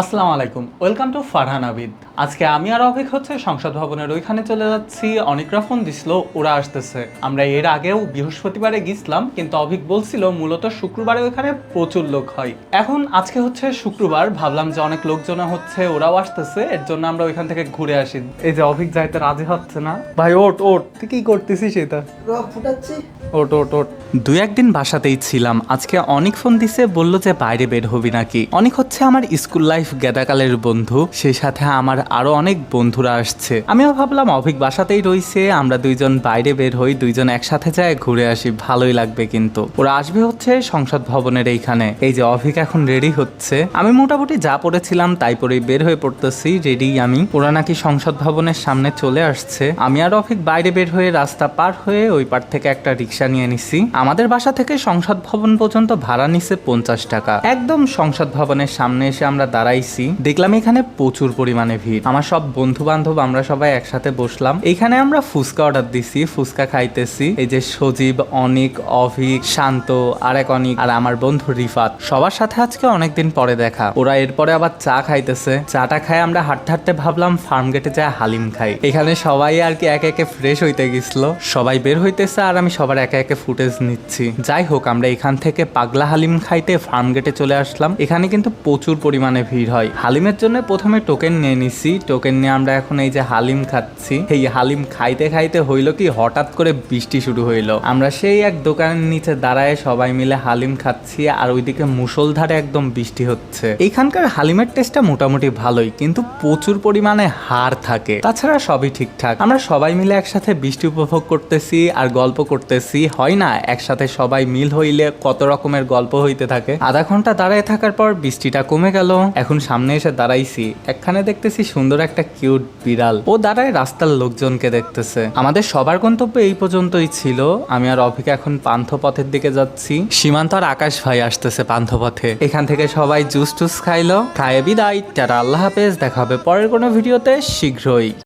আসসালামু আলাইকুম। Welcome to Farhan Abid. আজকে আমি আর অভিক হচ্ছে সংসদ ভবনের ওইখানে চলে যাচ্ছি। অনেকরা ফোন দিছিল ওরা আসতেছে। আমরা এর আগেও বৃহস্পতিবারে গেছিলাম কিন্তু অভিক বলছিল মূলত শুক্রবারে ওইখানে প্রচুর লোক হয়। এখন আজকে হচ্ছে শুক্রবার ভাবলাম যে অনেক লোকজন হচ্ছে ওরাও আসতেছে এর জন্য আমরা ওইখান থেকে ঘুরে আসি। এই যে অভিক যাইতে রাজি হচ্ছে না। ভাই ওট ওট তুই কি করতেছিস এটা? ফুটাচ্ছি। ওট ওট ওট দুই একদিন বাসাতেই ছিলাম আজকে অনেক ফোন দিছে বলল যে বাইরে বের হবি নাকি। অনেক হচ্ছে আমার স্কুল লাইফ গেদাকালের বন্ধু সেই সাথে আমার আরও অনেক বন্ধুরা আসছে। আমিও ভাবলাম, অভিক বাসাতেই রইছে, আমরা দুইজন বাইরে বের হই, দুইজন একসাথে যাই ঘুরে আসি, ভালোই লাগবে কিন্তু। ওরা আসবে হচ্ছে সংসদ ভবনের এইখানে। এই যে অভিক এখন রেডি হচ্ছে। আমি মোটামুটি যা পড়েছিলাম তাই পরেই বের হয়ে পড়তেছি রেডি আমি। ওরা নাকি সংসদ ভবনের সামনে চলে আসছে। আমি আর অভিক বাইরে বের হয়ে রাস্তা পার হয়ে ওই পার থেকে একটা রিক্সা নিয়ে নিছি। আমাদের বাসা থেকে সংসদ ভবন পর্যন্ত ভাড়া নিছে পঞ্চাশ টাকা। একদম সংসদ ভবনের সামনে এসে আমরা দাঁড়াইছি। দেখলাম এখানে প্রচুর পরিমাণে ভিড়। আমার সব বন্ধু বান্ধব আমরা সবাই একসাথে বসলাম। এখানে আমরা ফুচকা অর্ডার দিছি, ফুচকা খাইতেছি। এই যে সজীব, অনিক, অভিক, শান্ত, আরেক অনিক আর আমার বন্ধু রিফাত। সবার সাথে আজকে অনেকদিন পরে দেখা। ওরা এরপরে আবার চা খাইতেছে। চাটা খাই আমরা হাঁটতে হাঁটতে ভাবলাম ফার্ম গেটে যায় হালিম খাই। এখানে সবাই আর কি একে একে ফ্রেশ হইতে গেছিল। সবাই বের হইতেছে আর আমি সবার একে একে ফুটেজ নিচ্ছি। যাই হোক, আমরা এখান থেকে পাগলা হালিম খাইতে ফার্ম গেটে চলে আসলাম। এখানে কিন্তু প্রচুর পরিমাণে ভিড় হয়। হালিমের জন্য প্রথমে টোকেন নিয়ে নিছি টোকেন নিয়ে আমরা এখন এই যে হালিম খাচ্ছি। এই হালিম খাইতে খাইতে হইল কি, হঠাৎ করে বৃষ্টি শুরু হইল। আমরা সেই এক দোকানের নিচে দাঁড়ায় সবাই মিলে হালিম খাচ্ছি, আর ওইদিকে মুষলধারে একদম বৃষ্টি হচ্ছে। এখানকার হালিমের টেস্টটা মোটামুটি ভালোই, কিন্তু প্রচুর পরিমাণে হাড় থাকে। তাছাড়া সবই ঠিকঠাক। আমরা সবাই মিলে একসাথে বৃষ্টি উপভোগ করতেছি আর গল্প করতেছি, হয় না? একসাথে সবাই মিল হইলে কত রকমের গল্প হইতে থাকে। আধা ঘণ্টা দাঁড়ায় থাকার পর বৃষ্টিটা কমে গেল। এখন সামনে এসে দাঁড়াইছি। একখানে দেখতেছি সুন্দর একটা কিউট বিড়াল। ও দাঁড়ায় রাস্তার লোকজনকে দেখতেছে। আমাদের সবার গন্তব্য এই পর্যন্তই ছিল। আমি আর অভিকে এখন পান্থ পথের দিকে যাচ্ছি। সীমান্ত আর আকাশ ভাই আসতেছে পান্থ পথে এখান থেকে সবাই জুস টুস খাইলো। খায়ে বিদায়। তারা আল্লাহ হাফেজ। দেখা হবে পরের কোনো ভিডিওতে শীঘ্রই।